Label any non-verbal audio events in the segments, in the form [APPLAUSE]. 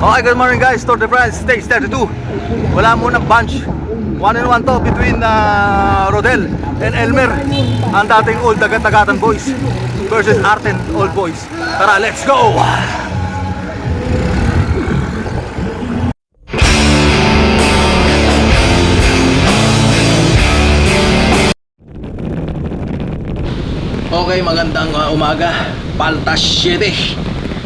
Okay, good morning guys. Tour de France, stage 32. Wala munang bunch. One and one to between uh, Rodel and Elmer. Ang dating old dagat-dagatan boys versus Arten old boys. Tara, let's go! Okay, magandang uh, umaga. Paltas 7.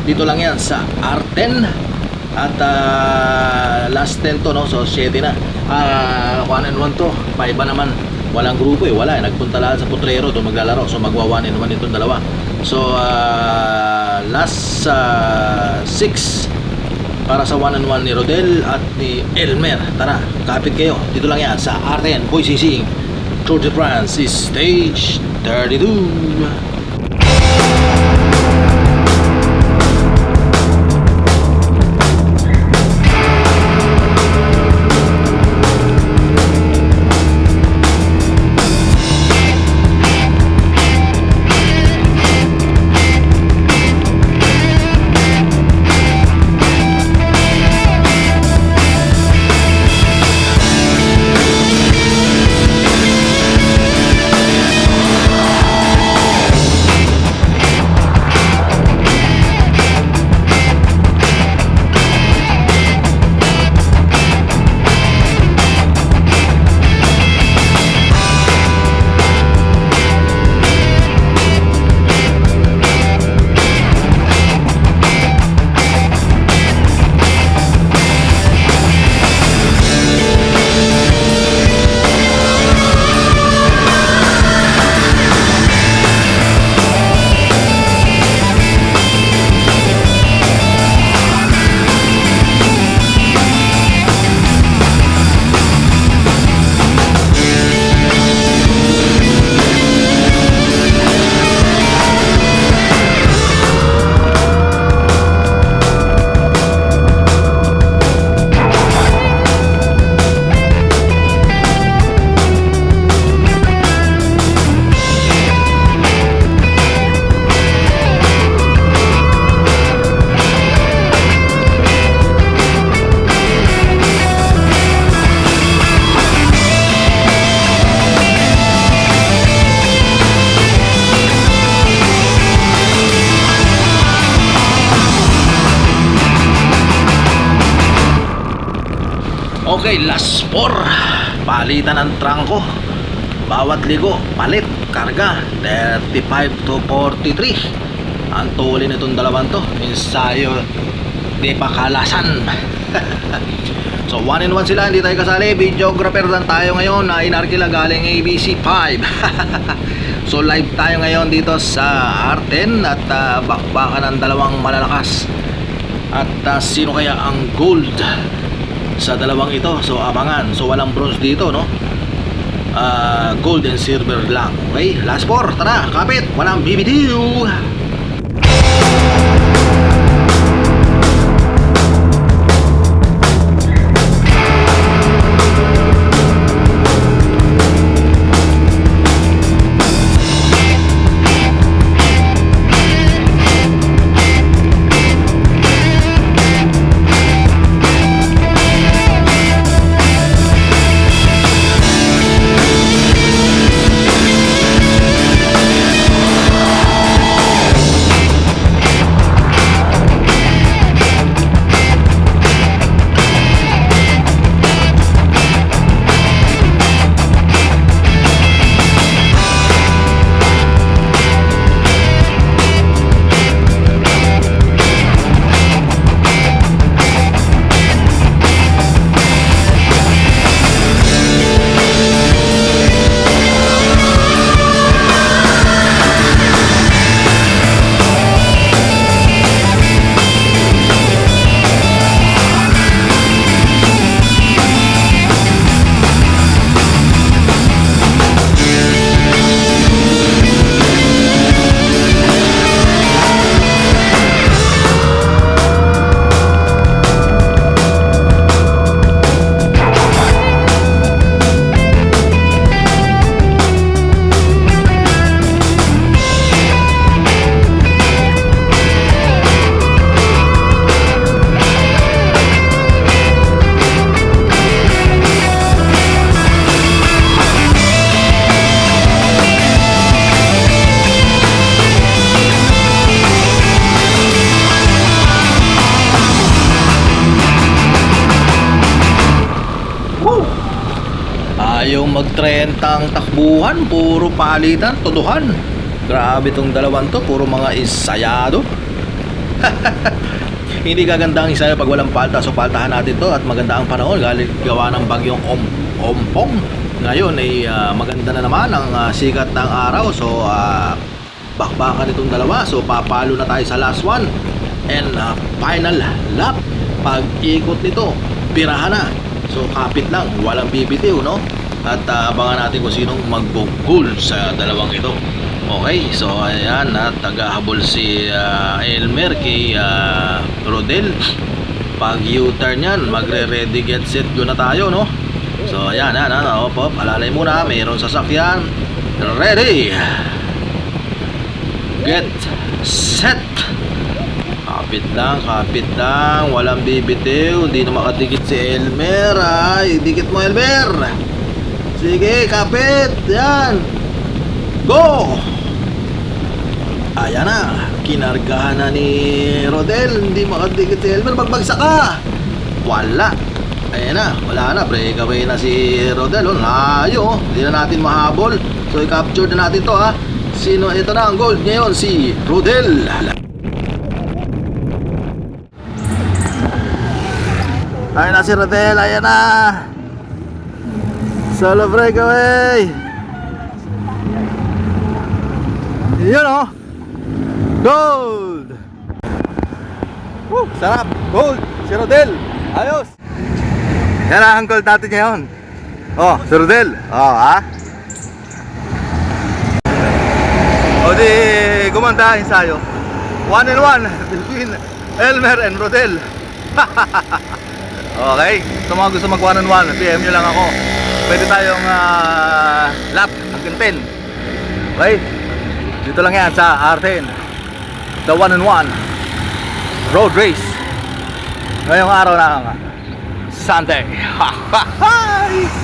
Dito lang yan sa Arten. At uh, last 10 to, no? So 7 na. Ah, 1 and 1 to. Paiba naman. Walang grupo eh. Wala eh. Nagpunta lahat sa Putrero doon maglalaro. So magwa 1 and 1 itong dalawa. So uh, last 6 para sa 1 and 1 ni Rodel at ni Elmer. Tara, kapit kayo. Dito lang yan sa Arten. Boy Sising. Tour de France is stage 32. Okay, last four. Palitan ng trangko. Bawat ligo, palit, karga. 35 to 43. Ang tuli nitong dalawang to. Ensayo de pakalasan. [LAUGHS] so, one in one sila. Hindi tayo kasali. Videographer lang tayo ngayon na inarkila galing ABC 5. [LAUGHS] so, live tayo ngayon dito sa Arten at uh, bakbakan ng dalawang malalakas. At uh, sino kaya ang gold sa dalawang ito. So abangan. So walang bronze dito, no? Ah, gold and silver lang. Okay, last four. Tara, kapit. Walang BBQ. mag-30 ang takbuhan, puro palitan, tuduhan. Grabe tong dalawang to, puro mga isayado. [LAUGHS] Hindi gaganda ang isayo pag walang palta, so paltahan natin to at maganda ang panahon galing gawa ng bagyong om ompong. Ngayon ay ah, maganda na naman ang ah, sikat ng araw, so ah, bakbakan itong dalawa. So papalo na tayo sa last one and ah, final lap. Pag ikot nito, pirahan na. So kapit lang, walang bibitiw, no? At ah, abangan natin kung sinong magbugol sa dalawang ito. Okay, so ayan, at tagahabol si ah, Elmer kay ah, Rodel. Pag U-turn yan, magre-ready get set go na tayo, no? So ayan, ayan, ayan, op, op, alalay muna, mayroong sasakyan. Ready! Get set! Kapit lang, kapit lang. Walang bibitiw. Hindi na makadikit si Elmer. Ay, dikit mo Elmer. Sige, kapit. Yan. Go! Ayan na. Kinargahan na ni Rodel. Hindi makadikit si Elmer. Magbagsak ka. Wala. Ayan na. Wala na. Breakaway na si Rodel. Oh, layo. Hindi na natin mahabol. So, i-capture na natin to ha. Sino? Ito na ang gold ngayon. Si Rodel. Ayan na si Rodel, ayan na. Solo breakaway. Yun oh. Gold. Woo, sarap. Gold. Si Rodel. Ayos. Yan ang gold natin ngayon. Oh, si Rodel. Oh, ha? O di, gumanda ensayo. One and one [LAUGHS] between Elmer and Rodel. [LAUGHS] Okay, sa mga gusto mag one on one, PM nyo lang ako. Pwede tayong ah, lap hanggang 10. Okay? Dito lang yan sa R10. The one on one road race. Ngayong araw ng Sunday. [LAUGHS]